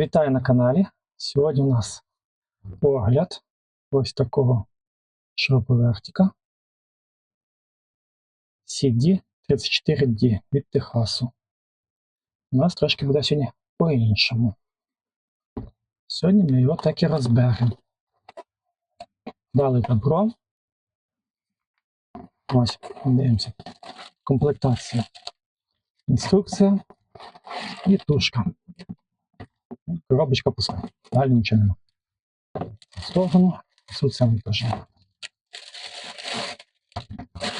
Вітаю на каналі. Сьогодні у нас огляд ось такого шуруповертика CD34D від Техасу. У нас трошки буде сьогодні по-іншому. Сьогодні ми його так і розберемо. Дали добро. Ось, дивимося. Комплектація. Інструкція і тушка. Коробочка пуста. Далі нічого нема. В сторону. Тут саме теж.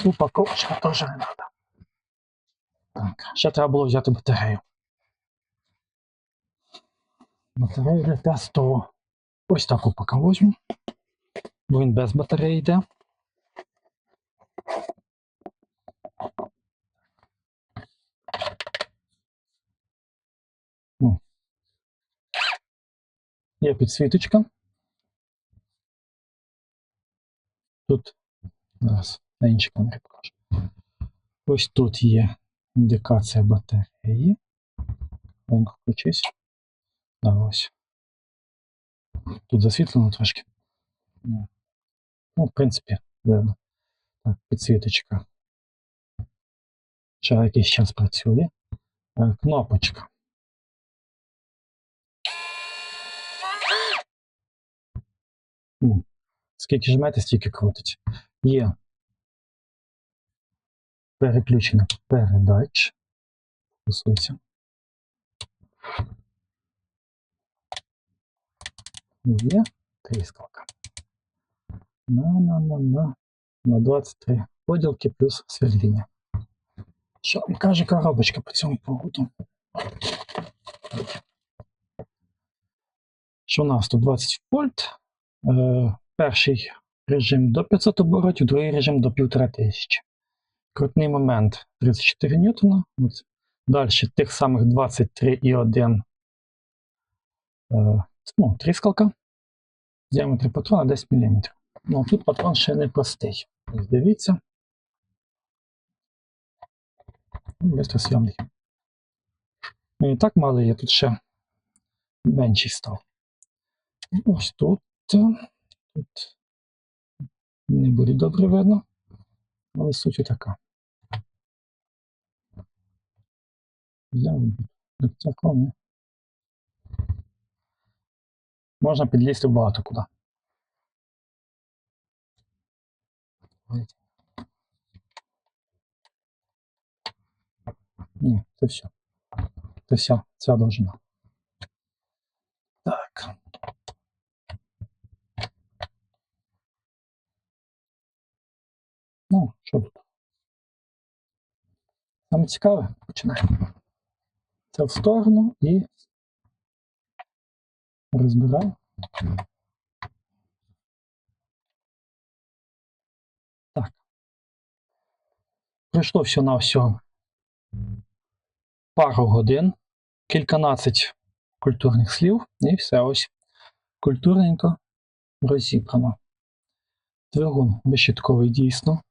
Упаковочка теж не треба. Так, ще треба було взяти батарею. Батарею для тесту. Ось таку поки возьму. Бо він без батареї йде. Ну. Є підсвіточка. Тут зараз на іншій камері покажу. Ось тут є індикація батареї. Маленько включись. Да, ось. Тут засвітлено трошки. Ну, в принципі, видно. Так, підсвіточка. Ще якийсь час працює. Е, Кнопочка. М, Скільки жмете, стільки крутить. Є переключення передач. Фокусуйся. Є тріскалка. На, на, на, на. На 23 поділки плюс сверління. Що вам каже коробочка по цьому поводу? Що у нас тут 20 вольт. Е, перший режим до 500 оборотів, другий режим до 1500. Крутний момент 34 ньютона. Далі тих самих 23,1 е, ну, тріскалка. Діаметр патрона 10 мм. Ну, тут патрон ще не простий. Дивіться. Бистросйомний. Ну і так малий, я тут ще менший став. Ось тут. Тут не буде добре видно, але суть така. Я цілком. Можна підлізти багато куди. Ні, це все. Це все, ця довжина. Так. Ну, що тут? Саме цікаве, починаємо. Це в сторону і розбираємо. Так. Пройшло все на всього пару годин, кільканадцять культурних слів, і все ось культурненько розібрано. Двигун безщитковий дійсно.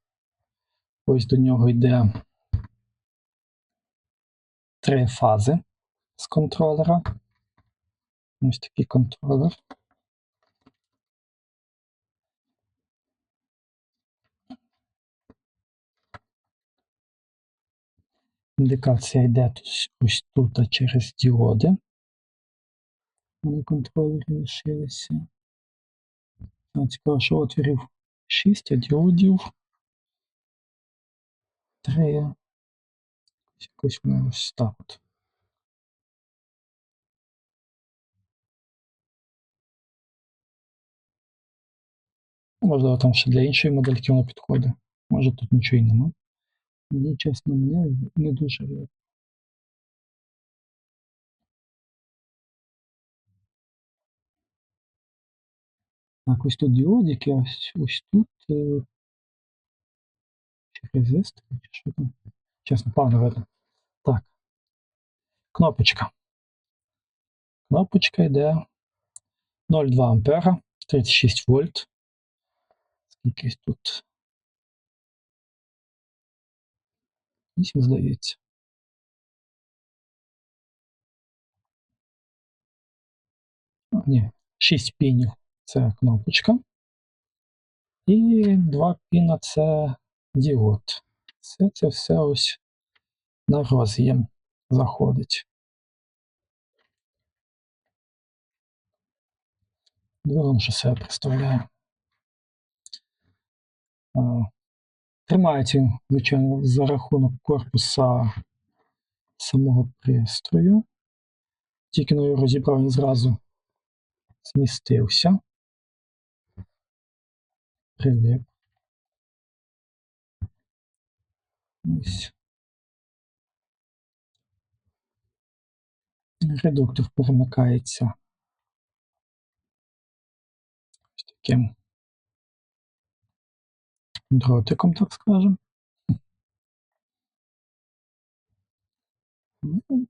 Ось до нього йде три фази з контролера. Ось такий контролер. Індикація йде ось тут а через діоди. На контролері лишилися. Цікаво, що отворів 6, а діодів 3. Якось воно ось так от. Можливо, там ще для іншої модельки воно підходить. Може тут нічого і нема. Мені, чесно, не, не дуже. Так, ось тут діодики, ось, ось тут. Е, чи резистори, чи що там. Чесно, погано видно. Так. Кнопочка. Кнопочка йде 0,2 ампера, 36 вольт. Скільки тут? 8, здається. ні, 6 пінів це кнопочка. І 2 піна це діод. Все це все ось на роз'єм заходить. Двигун що себе представляє. Тримається звичайно, за рахунок корпуса самого пристрою. Тільки на його розібрав, він зразу змістився. Прилип. Ось. Редуктор перемикається ось таким дротиком, так скажемо. Ну,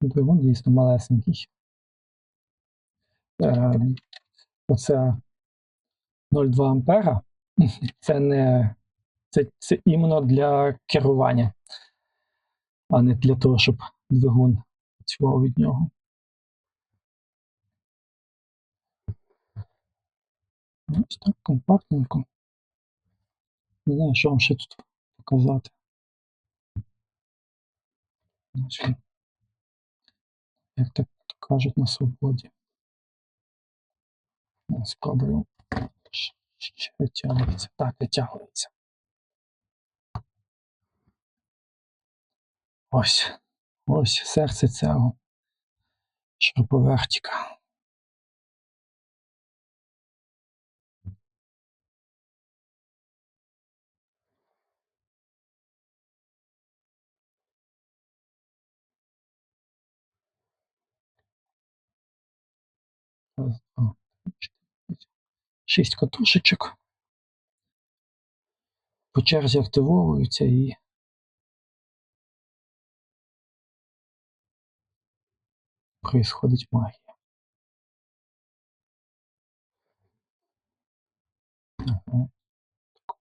Двигун дійсно малесенький. Е, Оце 0,2 ампера. Це не це, це іменно для керування, а не для того, щоб двигун працював від нього. Ось так компактненько. Не знаю, що вам ще тут показати. Як так кажуть на свободі. Спробую. Щ- щ- Витягується. Так, витягується. Ось. Ось серце цього шуруповертика. Шість катушечок. По черзі активовуються і происходить магія. Ага.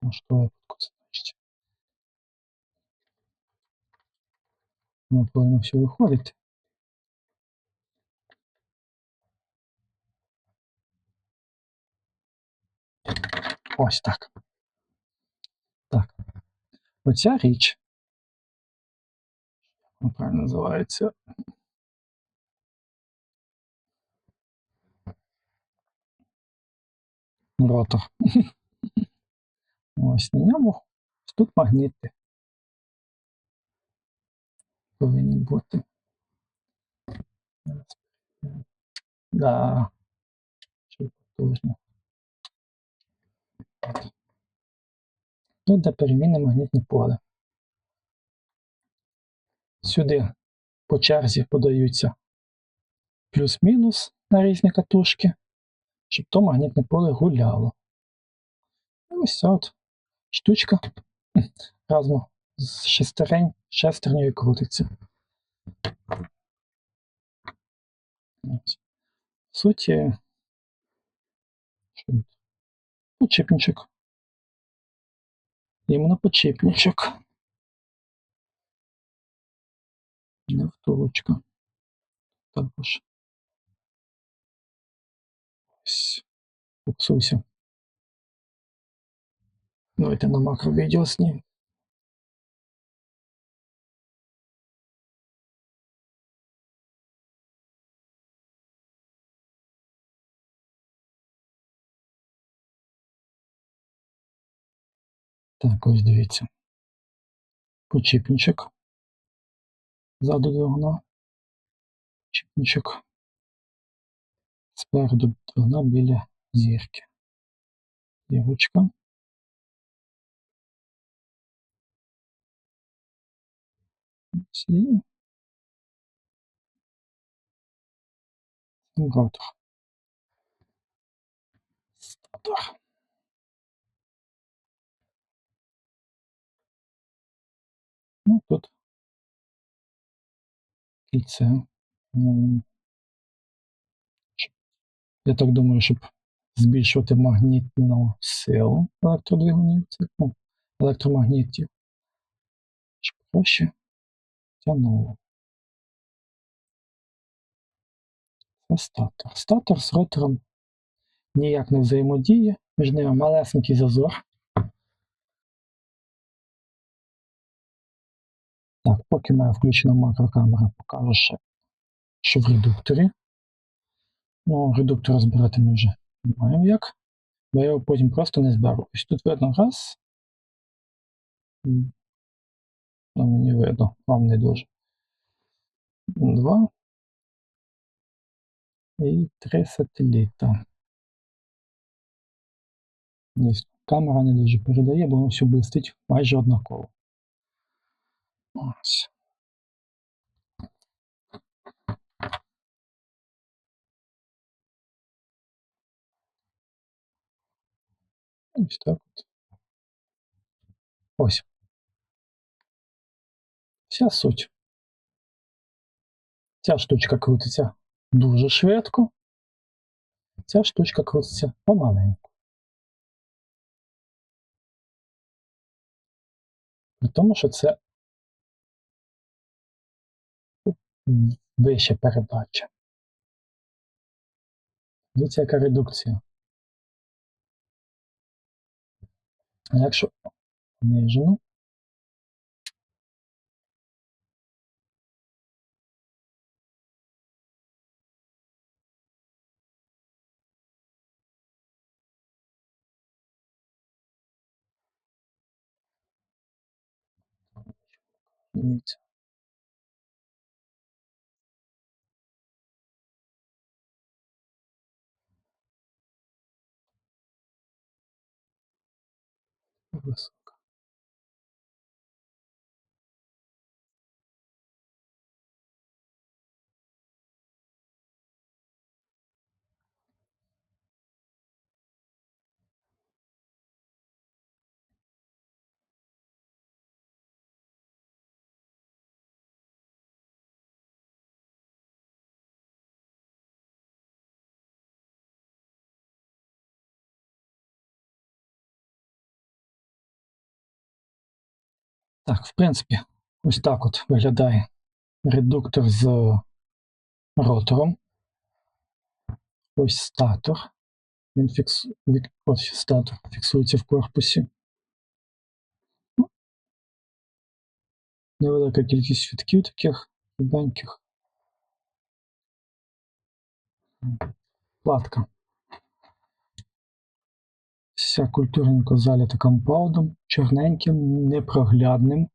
Ну що випадку це значить? Ну, повинно все виходить. Ось так. Так. Оця річ. Вона правильно називається. Ротор. Ось на ньому. Тут магніти. Повинні бути. Да. Що потужно. Тут для переміни магнітне поле. Сюди по черзі подаються плюс-мінус на різні катушки, щоб то магнітне поле гуляло. І ось ця от штучка разом з шестерень, шестернею крутиться. В суті? Почіпничок. Іменно почіпничок. Не втулочка. Також. Фокусуйся. Давайте на макровідео знімемо. Так, ось дивіться. Почіпничок. Ззаду двигуна. Почіпничок. Спереду двигуна біля зірки. Зірочка. Ось І ротор. Статор. Ну, тут кільце. М, щоб- Я так думаю, щоб збільшувати магнітну силу електродвигунів, ну, електромагнітів, щоб краще тягнуло. Це статор. Статор з ротором ніяк не взаємодіє, між ними малесенький зазор. Так, поки має включена макрокамера, покажу ще, що в редукторі. Ну, редуктор розбирати ми вже не як, бо я його потім просто не зберу. Ось тут видно раз. Ну, мені видно, вам не дуже. Два. І три сателіта. Дійсно, камера не дуже передає, бо воно все блистить майже однаково. Ось. Ось так от. Ось. Вся суть. Ця штучка крутиться дуже швидко. Ця штучка крутиться помаленьку. При тому, що це вища передача. Дивіться, яка редукція. А якщо понижену, дивіться. Так, в принципі, ось так от виглядає редуктор з ротором. Ось статор. Він фікс... Ось статор фіксується в корпусі. Невелика кількість світків таких руденьких. Платка. Вся культурненько заліта компаудом, чорненьким, непроглядним.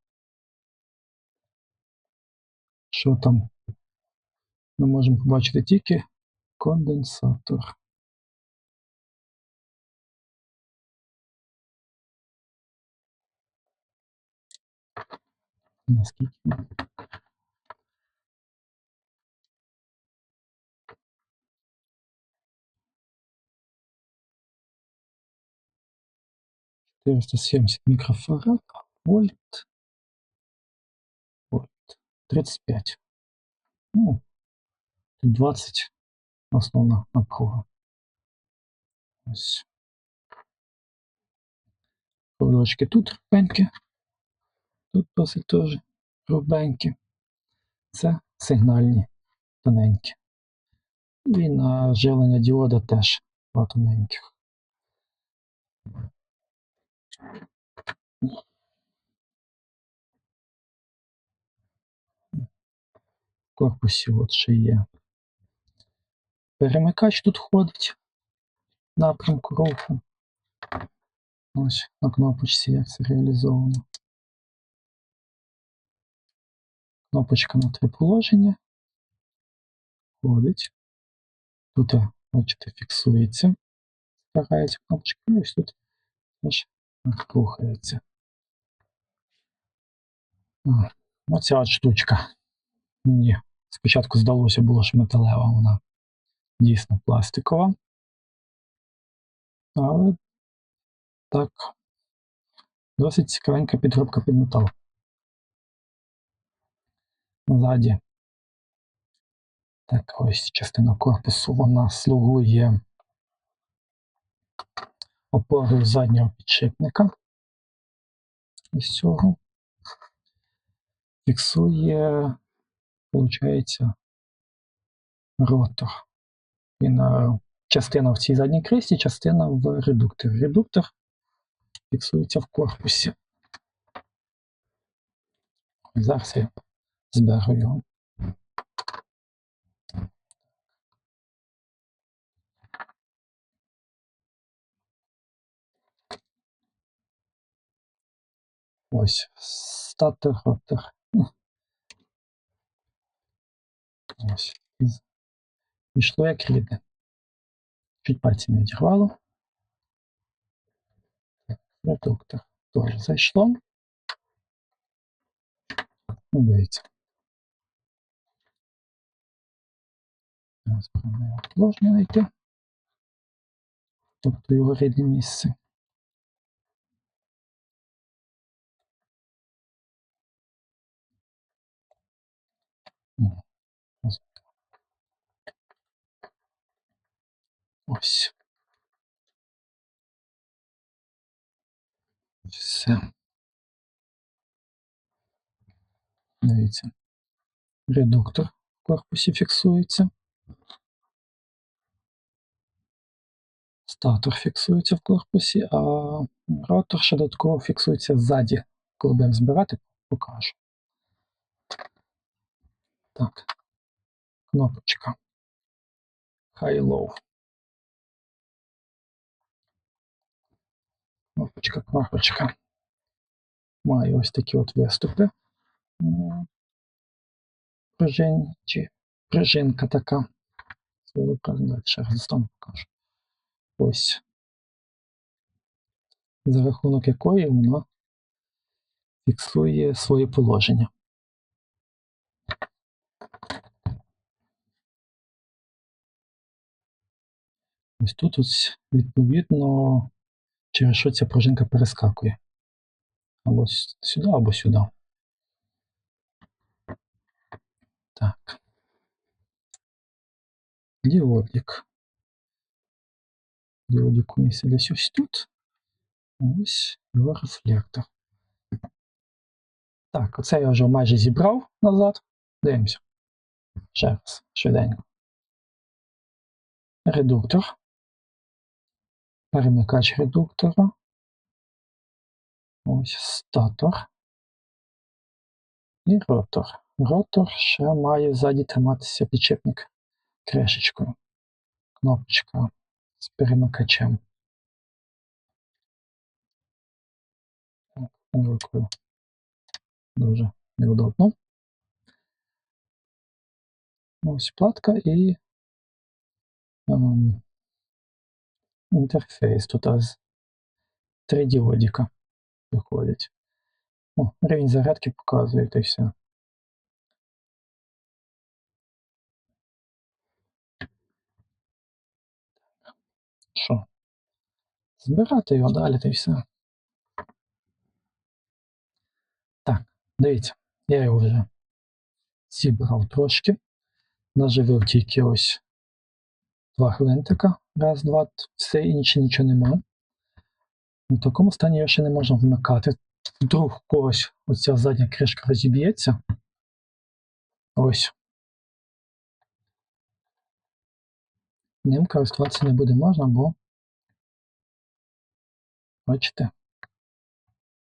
Що там? Ми можемо побачити тільки конденсатор. Наскільки? Четыреста семьдесят микрофарад, вольт, вольт, 35. Ну, тут 20 основна напруга. Ось. Проводочки тут рубенькі, тут досить теж рубенькі. Це сигнальні тоненькі. І на живлення діода теж два тоненьких. Корпусі от ще є. Перемикач тут ходить напрямку руху. Ось на кнопочці як це реалізовано. Кнопочка на три положення. Ходить. Тут, бачите, фіксується. Старається кнопочка, ось тут теж рухається. Оця от штучка. Мені спочатку здалося було, що металева, вона дійсно пластикова. Але так, досить цікавенька підробка під метал. Ззаді. Так, ось частина корпусу вона слугує опорою заднього підшипника. Ось цього. Фіксує, виходить, ротор. Він е, частина в цій задній кришці, частина в редукторі. Редуктор фіксується в корпусі. Зараз я зберу його. Ось, статор ротор. Ось. Пішло як рідне. Чуть пальці не відірвало. Редуктор теж зайшло. Ну, дивіться. Зараз положення знайти. Тобто його рідне місце. М, ось. Ось. Все. Дивіться. Редуктор в корпусі фіксується. Статор фіксується в корпусі, а ротор ще додатково фіксується ззаді. Коли будемо збирати, покажу. Так. Кнопочка. High-low. Кнопочка, кнопочка. Має ось такі от виступи. М, Пружин, чи пружинка така. Свою ще раз достану покажу. Ось. За рахунок якої вона фіксує своє положення. Ось тут ось, відповідно, через що ця пружинка перескакує. Або сюди, або сюди. Так. Діодик. Діодик у нас десь ось тут. Ось його рефлектор. Так, оце я вже майже зібрав назад. Дивимося. Ще раз, швиденько. Редуктор. Перемикач редуктора. Ось статор. І ротор. Ротор ще має ззаді триматися підшипник кришечкою. Кнопочка з перемикачем. Рукою. Дуже неудобно. Ось платка і ем, інтерфейс. Тут аж три діодіка виходять. О, рівень зарядки показує та все. Що? Збирати його далі та й все. Так, дивіться, я його вже зібрав трошки. Наживив тільки ось два гвинтика. Раз, два, все інше нічого нема. У такому стані його ще не можна вмикати. Вдруг когось оця задня кришка розіб'ється. Ось. Ним користуватися не буде можна, бо бачите,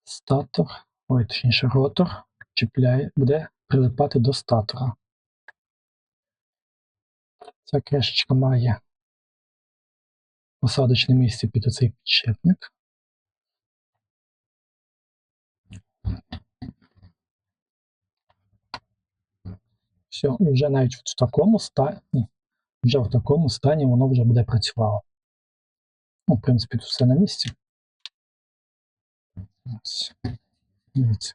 статор, ой, точніше, ротор чіпляє, буде прилипати до статора. Ця кришечка має посадочне місце під оцей підшипник. Все, і вже навіть в такому стані, вже в такому стані воно вже буде працювало. Ну, в принципі, тут все на місці. Ось. Дивіться.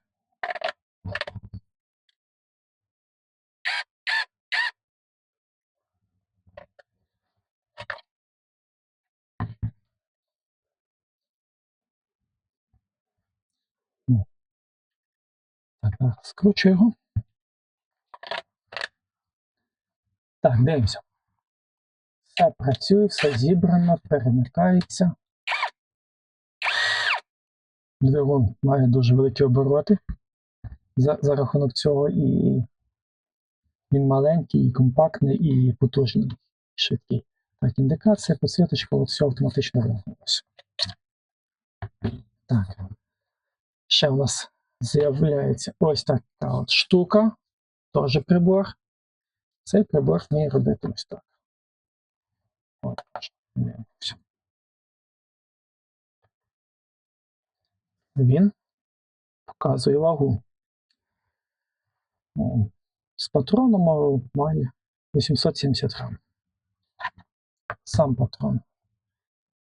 Скручую його. Так, дивимося. Все працює, все зібрано, перемикається. Двигун має дуже великі обороти за, за рахунок цього і він маленький, і компактний, і потужний, і швидкий. Так, індикація, підсвіточка, от все автоматично вимкнулося. Так. Ще у нас з'являється ось така от штука, теж прибор. Цей прибор вміє робити ось так. От. Він показує вагу. З патроном має 870 грам. Сам патрон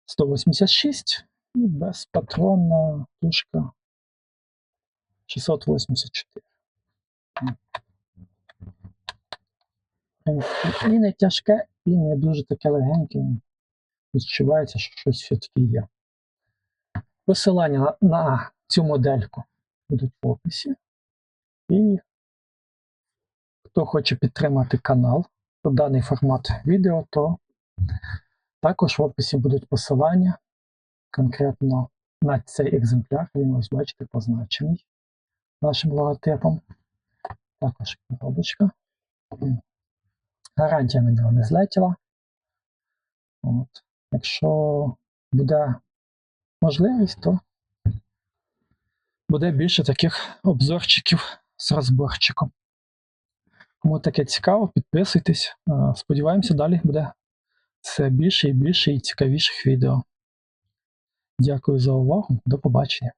186 і безпатронна тушка 684. І не тяжке, і не дуже таке легеньке. Відчувається, що щось все-таки є. Посилання на, на цю модельку будуть в описі. І хто хоче підтримати канал про даний формат відео, то також в описі будуть посилання конкретно на цей екземпляр. Він ось бачите позначений нашим логотипом. Також коробочка. Гарантія на нього не злетіла. От. Якщо буде можливість, то буде більше таких обзорчиків з розборчиком. Кому таке цікаво, підписуйтесь. Е, Сподіваємося, далі буде все більше і більше і цікавіших відео. Дякую за увагу. До побачення.